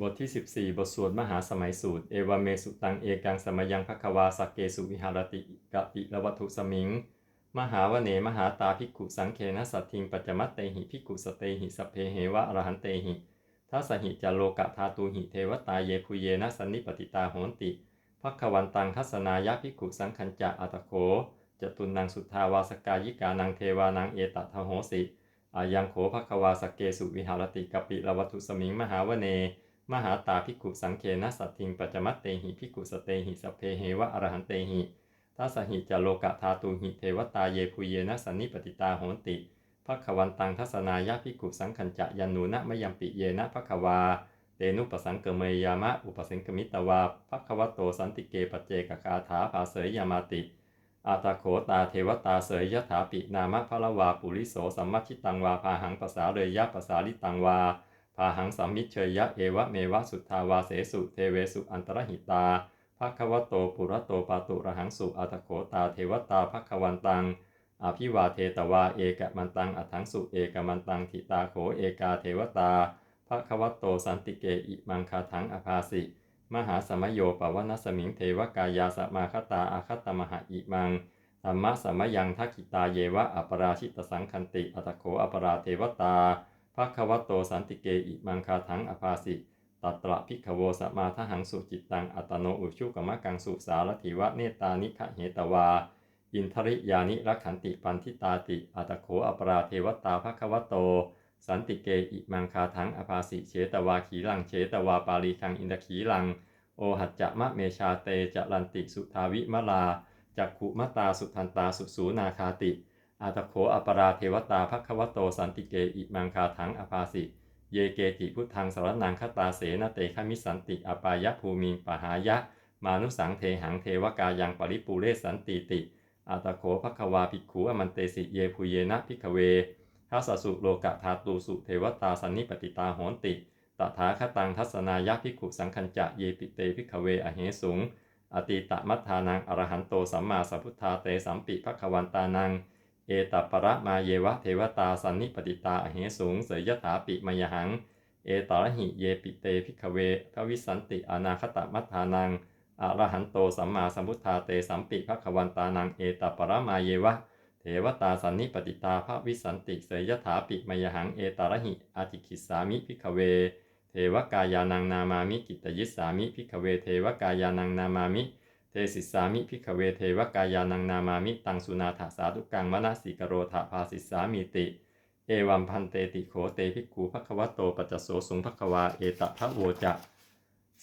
บทที่ 14 บทสวดมหาสมัยสูตร เอวเมสุตังเอกังสมยังภควาสักเกสุวิหารติกะปิละวัตุสมิง มหาวเนมหาตาภิกขุสังเคนะสัตทิงปัจจมัตเตหิภิกขุสเตหิสเพเหวะอรหันเตหิทัสหิจโลกะธาตูหิเทวตาเยภูเยนะสันนิปติตาโหนติภควันตังทัศนายะภิกขุสังคัญจะอัตโขจตุนังสุทธาวาสกายิกานังเทวานังเอตทโหสิอายังโขภควาสกเกสุวิหารติกะปิละวัตุสมิงมหาวเน มหาตาภิกขุสังเคนะสัตทิงปัจจมัตเตหิภิกขุสเตหิสเพเหวะอรหันเตหิทัสหิจโลกะธาตูหิเทวตาเยภูเยนะสันนิปติตาโหนติภควันตังทัศนายะภิกขุสังคัญจะยันนูนะมยัมปิเยนะภควาเตนุปสังเกเมยามะอุปสังกมิตวาภควโตสันติเกปเจกคาถาภาเสยยามาติ อาตาโขตาเทวตาเสยยถาปินามะพะละวาปุริโสสัมมัชิตังวาพาหังภาษาเรยยะภาษาลิตังวา พาหังสัมมิเชยะเอวะเมวะสุทธาวาเสสุเทเวสุอันตรหิตาภควโตปุระโตปาตุระหังสุอัตโขตาเทวตาภควันตังอภิวาเทตวาเอกมันตังอัถังสุเอกมันตังทิตาโขเอกาเทวตาภควโตสันติเกอิมังคาถังอภาสิ มหาสมโยปวัณสมิงเทวกายาสมาคตาอาคตมหาอิมังธรรมะสมยังทักขิตาเยวะอัปราชิตสังคันติอัตโขอัปราเทวตา ภควโตสันติเกอิมังคาถังอภาสิตัตระพิกขโวสมาทหังสุจิตตังอัตโนอุชุกมะกังสุสารถิวะเนตานิขะเหตวา อินทริยานิรักขันติปันทิตาติอัตโขอปราเทวตาภควโต สันติเกอิมังคาถังอภาสิเฉตวาขีลังเฉตวาปาลีคังอินทขีลัง โอหัจจะมะเมชาเตจะลันติสุทาวิมลาจักขุมตาสุทันตาสุสูนาคาติ อาตโขอปราเทวตาภควโตสันติเกอิมังคาถังอภาสิ เยเกติพุทธังสรนังคตาเสนเตคมิสันติอปายภูมิปหายะ มานุสังเทหังเทวกายังปริปูเรสันติติอาตโขภควาภิกขุอมันเตสิเยภูเยนะพิกเวทัสสุโลกะธาตูสุเทวตาสันนิปติตาโหนติ ตถาคตังทัศนายะภิกขุสังคัญจะเยปิเตพิกเวอเหสุง อติตะมัทธานังอรหันโตสัมมาสัพพุทธาเตสัมปิภควันตานัง เอตัประมาเยวะเทวตาสันนิปติตาเหสุงเสยยถาปิมยหัง เอตระหิเยปิเตพิกเวทวิสันติอนาคตมัทธานังอรหันโตสัมมาสัมพุทธาเตสัมปิภควันตานังเอตัประมาเยวะเทวตาสันนิปติตาภวิสันติเสยยถาปิมยหังเอตระหิอาติคิสามิพิกเว เทวกายานังนามามิกิตยิสามิพิกเว เทวกายานังนามามิ เทสิสามิพิกเวเทวกายานังนามามิตังสุนาถาสาธุกังมนสิกโรธาภาสิสามิติ เอวัมพันเตติโขเตภิกขุภควโตปัจจโสสุงภควาเอตทะโวจะ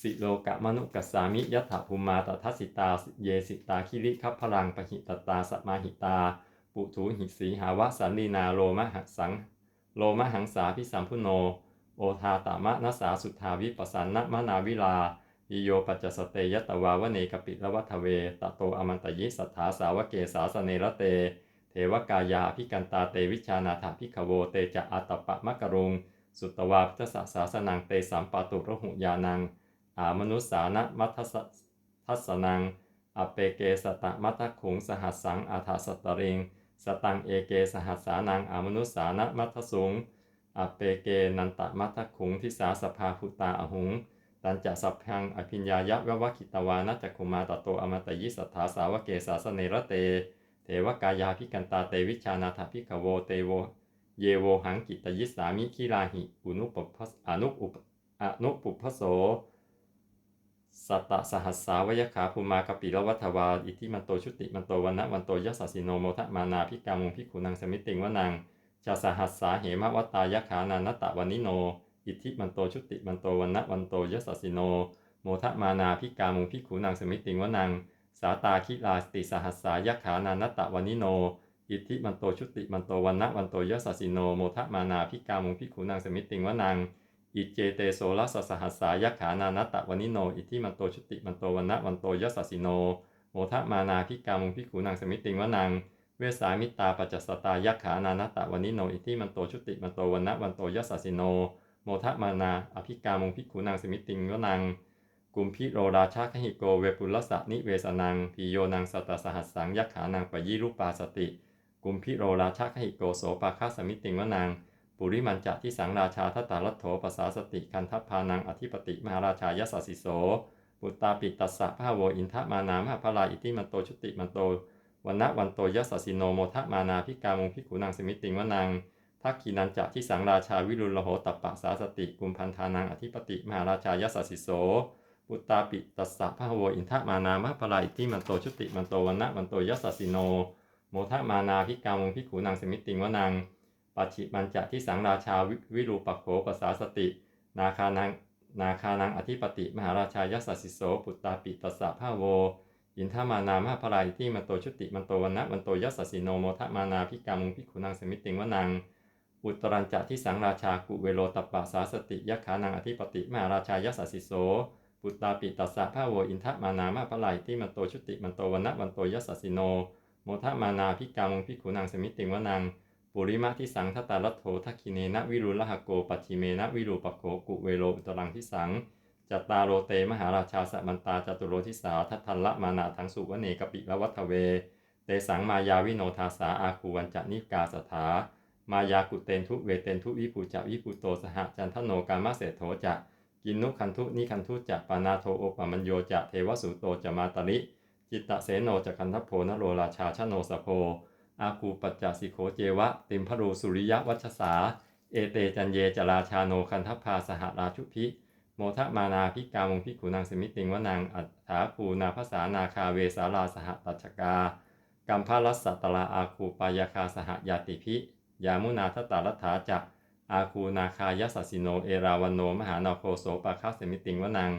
สิโลกะมนุกัสสามิยัตถาภูมาตทัสสิตาเยสิตาคิริคัพพลังปหิตตาสมาหิตา ปุถุหิสีหาวสันลีนาโลมหัสัง โลมหังสาพิสัมพุโน โอทาตามะนัสสาสุทธาวิปสันนะมนาวิลา ยิโยปัจจสเตยตวาวเนกปิละวัทเวตโตอมันตยิสัทธาสาวเกสาสเนระเต เทวกายาพิกันตาเตวิชานาถาพิขโวเตจะอัตปะมะกรุง สุตวาพุทธสสาสนังเตสัมปาตุระหุยานัง อามนุสานะมัทสทัสนัง อเปเกสตะมัทขุงสหัสสังอาถาสตริง สตังเอเกสหัสสานังอามนุสานะมัทสุง อเปเกนันตะมัทขุงทิสาสภาพุตาอหุง ตันจะสัพพังอภิญญายะวะวะคิตวานะจักขุมาตโตอมตยิสัทธาสาวเกสาสเนระเต เทวกายาพิกันตาเตวิชานาถพิกโวเตโว เยโวหังกิตยิสามิคิราหิอุนุปปัสอนุอุปอนุปุพพโส สัตตสหัสสาวยขาภูมากปิลวัฏวา อิทิมันโตชุติมันโตวันนะวันโตยสสสิโนโมทะมานาพิกามุงพิขุนังสมิติงวนังชาสหัสสาเหมวัตตายขานานัตะวันิโน อิทิมันโตชุติมันโตวันนะวันโตยัสสสิโน โมทะมานาพิกามุงพิขุนังสมิติงวนัง สาตาคิลาสติสหัสสายขานานตตะวันิโน อิทธิมันโตชุติมันโตวันนะวันโตยัสสสิโน โมทะมานาพิกามุงพิขุนังสมิติงวนัง อิเจเตโสลสสหัสสายขานานตตะวันิโน อิทธิมันโตชุติมันโตวันนะวันโตยัสสสิโน โมทะมานาพิกามุงพิขุนังสมิติงวนังเวสามิตาปัจจสตายักขานานตตะวันิโน อิทธิมันโตชุติมันโตวันนะวันโตยัสสสิโน โมทะมานา อภิกามุงพิขุนังสมิติงวนัง กุมพิโรราชาคหิโกเวปุลสะนิเวสนังพิโยนังสัตสหัสสังยักขานังปยิรูปาสติ กุมพิโรราชาคหิโกโสปาคาสมิติงวนังปุริมันจะที่สังราชาทัตตาลัทโถปสาสติคันทัพพานังอธิปติมหาราชายสสสิโสปุตตาปิตัสสะพะโวอินทะมานามหาพลาอิติมันโตชุติมันโตวันนะวันโตยสสสิโนโมทะมานาพิกามงพิกุนังสมิติงวนัง ทักขีนันจะที่สังราชาวิรุลโหตัปปะสาสติกุมพันธานังอธิปติมหาราชายสสสิโสปุตตาปิตัสสะพะโวอินทะมานามหาพลาอิติมันโตชุติมันโตวันนะวันโตยสสสิโน โมทะมานาพิกามงพิกุนังสมิติงวนังปัจฉิมันจะที่สังราชาวิรูปโขปสาสติ นาคานังนาคานังอธิปติมหาราชายสสสิโสปุตตาปิตัสสะภาโวอินทามานามหาพลายที่มันโตชุติมันโตวันนะมันโตยัสสิโนโมทะมานาพิกามุงพิขุนังสมิติงวนัง อุตรัญจะที่สังราชากุเวโรตปปะสาสติยักขานังอธิปติมหาราชายสสสิโสปุตตาปิตัสสะภาโวอินทามานามาพลายที่มันโตชุติมันโตวันนะมันโตยัสสิโน โมทะมานาพิกามุงพิขุนังสมิติงวนังปุริมะที่สังทตาลัทโธทักขิเนนะวิรุลหะโกปัจฉิเมนะวิรูปโขกุเวโรอุตรังที่สังจัตตาโรเตมหาราชาสมันตาจตุโรทิสาทัทันละมานาทังสุวเนกปิละวัฒเว เตสังมายาวิโนทาสาอาคูวันจะนิกาสถา มายากุเตนทุเวเตนทุวิภูจะวิภูโตสหจันทโนกามะเสโถจะกินนุคันทุนิคันทุจะปานาโทโอปมัญโยจะเทวสุโตจะมาตริจิตตเสโนจะคันทโพนโรราชาชโนสโพอาคูปัจจสิโขเจวะ ติมพรูสุริยวัชสา เอเตจันเยจราชาโนคันทพาสหราชุพิ โมทะมานาพิกามงพิขุนางสมิติงวนังอัฏฐาคูนาภาษานาคาเวสาลาสหตัชกากัมพาลัสสตตลาอาคูปายาคาสหยาติพิ ยามุนาทตาลัฐาจักอาคูนาคายสสสิโน เอราวันโน มหานาโคโสปาคาสมิติงวนัง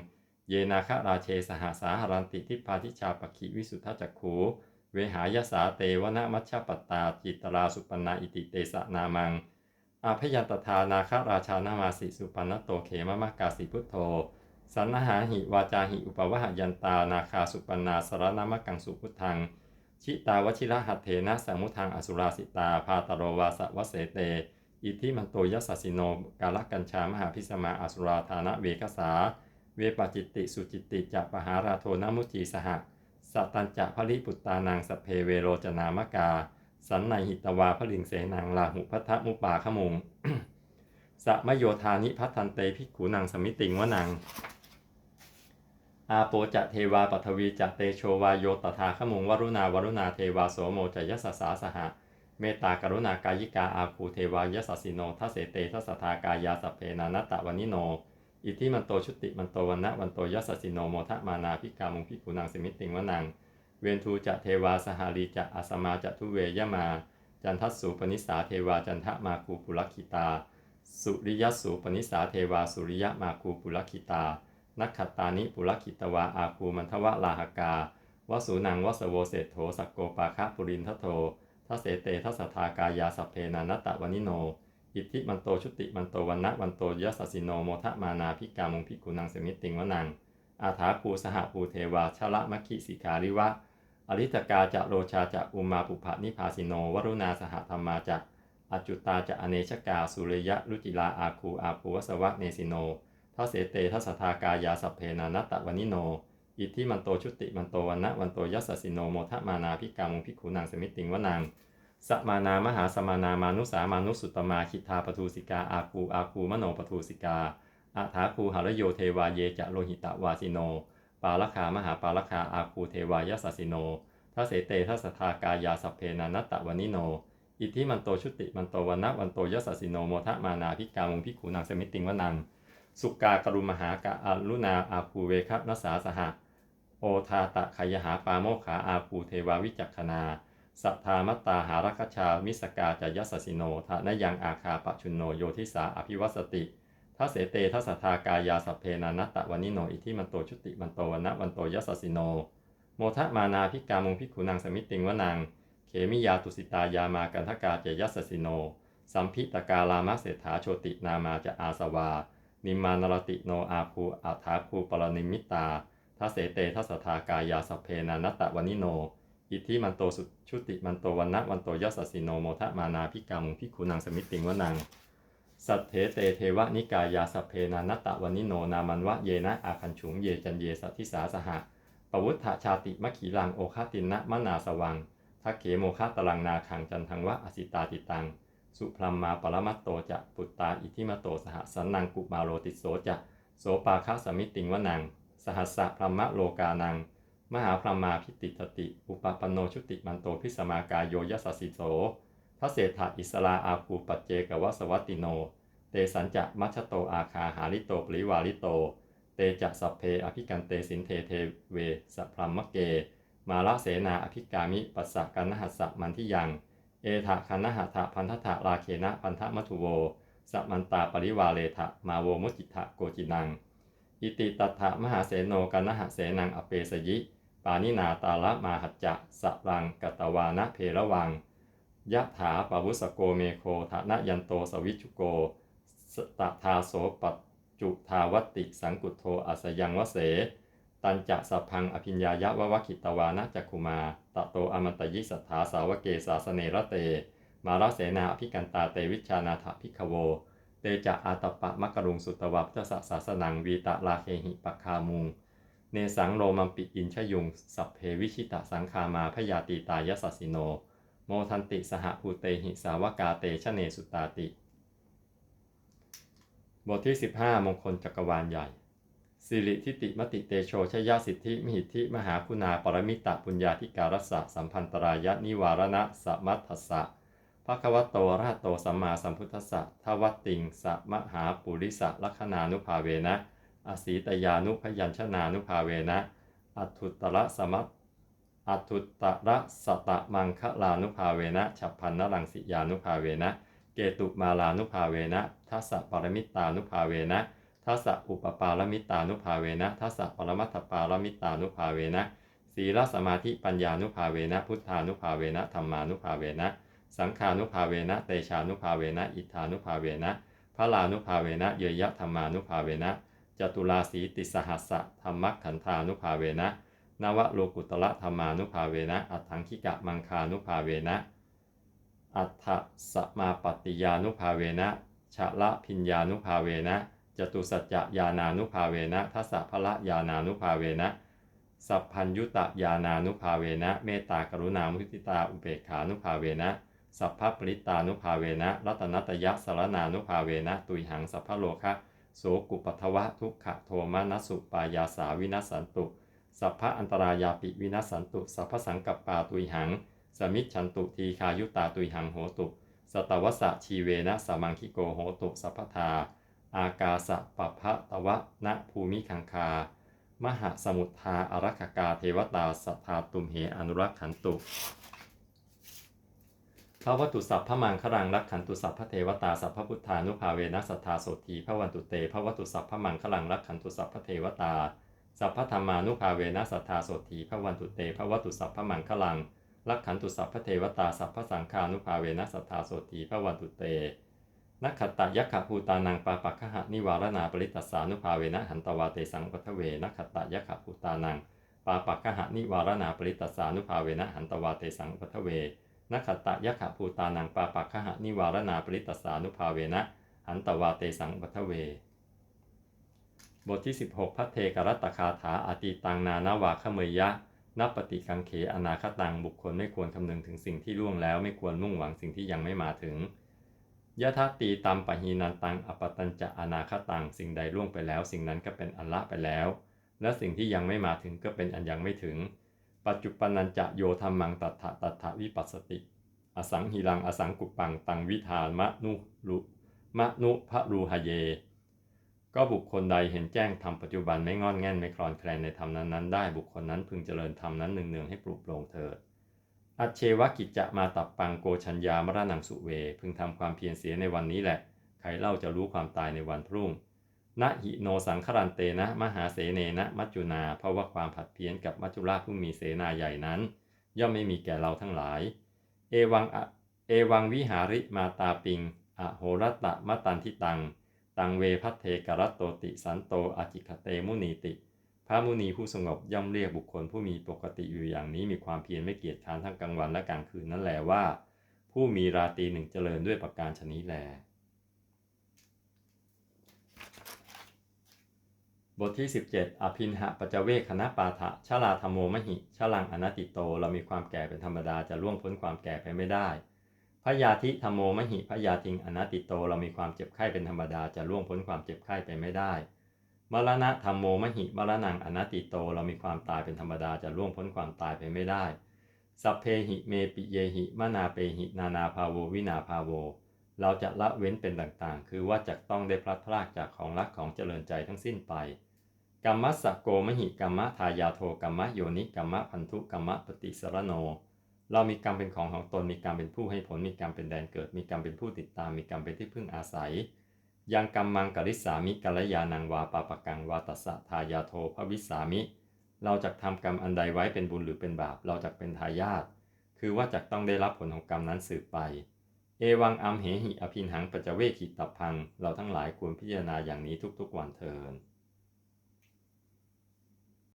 เยนาคราเชสหสาหรันติทิพาทิชาปคิวิสุทธจักขู เวหายสาเตวนะมัชฌปตาจิตราสุปนาอิติเตสะนามัง อาพยันตทานาคราชานามาสิสุปนโตเขมมะกาสิพุทโธ สันนหาหิวาจาหิอุปวหยันตานาคาสุปนาสรนามกังสุพุทธัง ชิตาวชิระหัตเถนะสัมุทังอสุราสิตา พาตโรวาสวเสเต อิทิมันโตยัสสสิโน กาลกัญชามหาพิสมาอสุราธานะเวคสา เวปจิตติสุจิตติจะปหาราโทนามุจีสหะสัตัญจะพริปุตตานังสเพเวโรจนามกา สันในหิตวาพลิงเสนังลาหุพัทมุปาขมุงสมโยธานิพัทันเตภิกขุนังสมิติงวนัง อาโปจะเทวาปัทวีจะเตโชวาโยตถาขมุงวรุณาวรุณาเทวาโสโมจะยสสาสหะเมตตากรุณากายิกาอาคูเทวายสสสิโนทัสเสเตทัสทากายาสเพนานัตตะวนิโน อิทิมันโตชุติมันโตวันนะวันโตยัสสิโนโมทะมานาพิกามุงพิกุนังสมิติงวนัง เวนทูจะเทวาสหารีจะอาสมาจะทุเวยมา จันทัสสุปนิสาเทวาจันทะมาคูปุลคิตา สุริยสูปนิสาเทวาสุริยมาคูปุลคิตา นักขัตตานิปุลคิตวาอาคูมันทวะลาหกาวสูนังวสโวเศธโธสักโกปาคะปุรินทโททัเสเตทัสทากายาสัพเพนานัตตะวนิโน อิทธิมันโตชุติมันโตวันนะวันโตยัสสสิโนโมทะมานาพิกามุงพิกุนังสมิติงวนัง อาถาภูสหภูเทวาชละมัคคิสิกาลิวะ อริตกาจะโรชาจะอุมาปุภะนิพาสิโน วรุณาสหธรรมาจะอจุตาจะอเนชกาสุริยะรุจิลาอาคูอาภูวสวะเนสิโน ทัสเสเตทัสทากายาสัพเพนานัตตะวนิโน อิทธิมันโตชุติมันโตวันนะวันโตยัสสิโนโมทะมานาพิกามุงพิกุนังสมิติงวนังสมานามหาสมานามานุสามานุสุตตมาคิทาปทูสิกาอาคูอาคูมโนปทูสิกาอาถาคูหารโยเทวาเยจะโลหิตะวาสิโน ปาลคามหาปาลคาอาคูเทวายสสสิโนทัสเสเตทัสทากายาสัพเพนานัตตะวนิโน อิทธิมันโตชุติมันโตวันนะวันโตยัสสิโนโมทะมานาพิกามุงพิคูนังสมิติงวนัง สุกากรุมหากะอารุณาอาคูเวคะนัสสาสหะโอทาตะขยหาปาโมขาอาคูเทวาวิจักขณาสัทธามตตาหารัคชามิสกาจยัสสิโนทะนยังอาคาปะชุนโนโยทิสาอภิวัสติทัเสเตทัสทากายาสัพเพนานัตตะวนิโนอิทิมันโตชุติมันโตวันะวันโตยัสสิโน โมทะมานาพิกามุงพิกุนังสมิติงวนังเขมิยาตุสิตายามากันทกาเจยัสสสิโน สัมพิตกาลามะเศรษฐาโชตินามาจะอาสวา นิมานรติโนอาภูอาถาภูปรนิมิตาทัเสเตทัสสทากายาสเพนานัตตะวนิโน อิทธิมันโตสุชุติมันโตวันนะวันโตยัสสสิโนโมทะมานาพิกามุงพิกุนังสมิติงวนัง สัทเถเตเทวนิกายาสเพนานัตตะวนิโนนามันวะเยนะอาคันฉุงเยจันเยสัทิสาสหะปวุฒชาติมะขีลังโอคาตินะมะนาสวังทักเขโมคาตลังนาคังจันทังวะอสิตาติตัง สุพรัมมาปรมัตโตจะปุตตาอิทิมโตสหสันนังกุมาโรติโสจะโสปาคะสมิติงวนัง สหัสสะพรหมโลกานัง มหาพรหมาพิติตติ อุปปันโนชุติมันโตพิสมากายโยยสสสิโสพระเศรษฐอิสลาอาภูปัจเจกวสวัตติโน เตสัญจะมัชโตอาคาหาริโตปริวาริโต เตจะสัพเพอภิกันเตสินเทเทเวสพรหมเก มาละเสนาอภิกามิปัสสะกันนหัสสะมันทิยัง เอทะคันนหะทะพันธะราเคนะพันธมัทุโวสัมันตาปริวาเลทะมาโวมุจิทะโกจินัง อิติตัถะมหาเสโนกันนหะเสนังอเปสยิ ปานินาตาละมาหัจจะสะรังกัตวานะเพระวังยะถาปวุสโกเมโคทะนะยันโตสวิชุโกสตทาโสปัจจุทาวติสังกุโทอัสยังวเส ตันจะสัพพังอภิญญายะวะวะคิตวานะจักคุมาตะโตอมตยิสัทธาสาวเกสาสเนระเต มาราเสนาอภิกันตาเตวิชานาถพิกโว เตจะอาตปะมะกรุงสุตวัพจะสะสาสนังวีตะลาเคหิปะคามุง เนสังโรมัมปิอินชยุง สัพเพวิชิตะสังคามาพยาตีตายสัสสิโน โมทันติสหภูเตหิสาวกาเตชะเนสุตาติ บทที่ 15 มงคลจักรวาลใหญ่ สิริทิติมติเตโชชยสิทธิมหิทธิมหาคุณาปรมิตะปุญญาธิการสะสัมพันตรายะนิวารณะสมัทสสะภควโตราโตสัมมาสัมพุทธะทวัตติงสมหาปุริสะลัคนานุภาเวนะอสีตยานุพยัญชนานุภาเวนะอัตุตระสมัตอัตุตระสตะมังคลานุภาเวนะฉับพันนรังสิยานุภาเวนะ เกตุมาลานุภาเวนะทัสสะปรมิตานุภาเวนะ ทัสสะอุปปาลมิตานุภาเวนะทัสสะปรมัตถปาลมิตานุภาเวนะศีลสมาธิปัญญานุภาเวนะพุทธานุภาเวนะธรรมานุภาเวนะสังขานุภาเวนะเตชานุภาเวนะอิทานุภาเวนะพระลานุภาเวนะเยยะธรรมานุภาเวนะจตุราสีติสหัสสะธรรมขันธานุภาเวนะนวโลกุตละธรรมานุภาเวนะ อัถังคิกะมังคานุภาเวนะ อัฏฐสมาปฏิยานุภาเวนะชะละพิญญานุภาเวนะ จตุสัจจะยานานุภาเวนะทัสสะพละยานานุภาเวนะสัพพัญยุตะยานานุภาเวนะเมตตากรุณามุทิตาอุเบกขานุภาเวนะสัพพปริตานุภาเวนะรัตนตยสารนานุภาเวนะตุยหังสัพพโลคะโสกุปัทวะทุกขโทมนัสุปายาสาวินัสันตุ สัพพะอันตรายาปิวินัสันตุสัพพสังกัปปาตุยหัง สมิจฉันตุทีคายุตาตุยหังโหตุ สตวสะชีเวนะสมังคิโกโหตุสัพพทา อากาสะปะพะตวะณภูมิคังคา มหาสมุทธาอารักขกาเทวตาสัทธาตุมเหอนุรักขันตุพระวัตุสัพพะมังครังรักขันตุสัพพเทวตาสัพพะพุทธานุภาเวนัสสัทธาโสทีพระวันตุเตพระวัตุสัพพะมังครังรักขันตุสัพพเทวตาสัพพะธรรมานุภาเวนัสสัทธาโสทีพระวันตุเตพระวัตุสัพพะมังคลังรักขันตุสัพพเทวตาสัพพะสังฆานุภาเวนัสสัทธาโสทีพระวันตุเต นักขัตตยักขภูตานังปาปักขะนิวารณาปริตัสสานุภาเวนะหันตวาเตสังปัทเวนักขัตตยักขภูตานังปาปักขะนิวารณาปริตัสสานุภาเวนะหันตวาเตสังปัทเวนักขัตตยักขภูตานังปาปักขะนิวารณาปริตัสสานุภาเวนะหันตวาเตสังปัทเว บทที่ 16 พัทเทกรัตคาถาอาติตังนานาวาขเมยยะนับปฏิกังเขอนาคตังบุคคลไม่ควรคำนึงถึงสิ่งที่ล่วงแล้วไม่ควรมุ่งหวังสิ่งที่ยังไม่มาถึง ยะทัตตีตามปะหีนันตังอปตัญจะอนาคตังสิ่งใดล่วงไปแล้ว สิ่งนั้นก็เป็นอันละไปแล้ว และสิ่งที่ยังไม่มาถึงก็เป็นอันยังไม่ถึง ปัจจุปนัญจะโยธรรมังตัทะตัทะวิปัสสติ อสังหิรังอสังกุปปังตังวิธานมะนุรุมะนุพระรูหเย ก็บุคคลใดเห็นแจ้งธรรมปัจจุบันไม่งอนแง่นไม่คลอนแคลนในธรรมนั้นๆได้บุคคลนั้นพึงเจริญธรรมนั้นเนืองๆให้ปลุกโปร่งเถิด อัจเชวกิจจะมาตับปังโกชัญญามรณังสุเว พึงทำความเพียรเสียในวันนี้แหละ ใครเล่าจะรู้ความตายในวันพรุ่งนะหิโนสังครันเตนะ มหาเสเนนะ มัจจุนา เพราะว่าความผัดเพี้ยนกับมัจจุราชผู้มีเสนาใหญ่นั้น ย่อมไม่มีแก่เราทั้งหลาย เอวังเอวังวิหาริมาตาปิง อโหรตะมะตันทิตัง ตังเวพัทเทกรัตโตติสันโตอาจิคเตมุนีติ พระมุนีผู้สงบย่อมเรียกบุคคลผู้มีปกติอยู่อย่างนี้มีความเพียรไม่เกียจค้านทั้งกลางวันและกลางคืนนั่นแหละว่า ผู้มีราตรีหนึ่งเจริญด้วยประการชนี้แล บทที่ 17 อภินหะปัจเวคคณะปาฐะชาลาธรรมโมมหิชาลังอนัตติโตเรามีความแก่เป็นธรรมดาจะล่วงพ้นความแก่ไปไม่ได้พยาธิธรรมโมมหิพยาทิงอนัตติโตเรามีความเจ็บไข้เป็นธรรมดาจะล่วงพ้นความเจ็บไข้ไปไม่ได้ มรณะธรรมโมมหิมรณังอนัตติโตเรามีความตายเป็นธรรมดาจะล่วงพ้นความตายไปไม่ได้ สัพเพหิเมปิเยหิมนาเปหิ นานาภาโววินาภาโว เราจะละเว้นเป็นต่างๆ คือว่าจะต้องได้พลัดพรากจากของรักของเจริญใจทั้งสิ้นไปกรรมสสโกมหิกรรมทายาโทกรรมโยนิกรรมพันธุกรรมปฏิสรโน เรามีกรรมเป็นของของตนมีกรรมเป็นผู้ให้ผลมีกรรมเป็นแดนเกิด มีกรรมเป็นผู้ติดตามมีกรรมเป็นที่พึ่งอาศัย ยังกรรมังกริสามิกัลยานังวาปาปกังวาตัสสะทายาโทภวิสามิ เราจะทำกรรมอันใดไว้เป็นบุญหรือเป็นบาป เราจะเป็นทายาท คือว่าจะต้องได้รับผลของกรรมนั้นสืบไป เอวังอัมเหหิอภินหังปัจเวกิตับพัง เราทั้งหลายควรพิจารณาอย่างนี้ทุกๆวันเทิน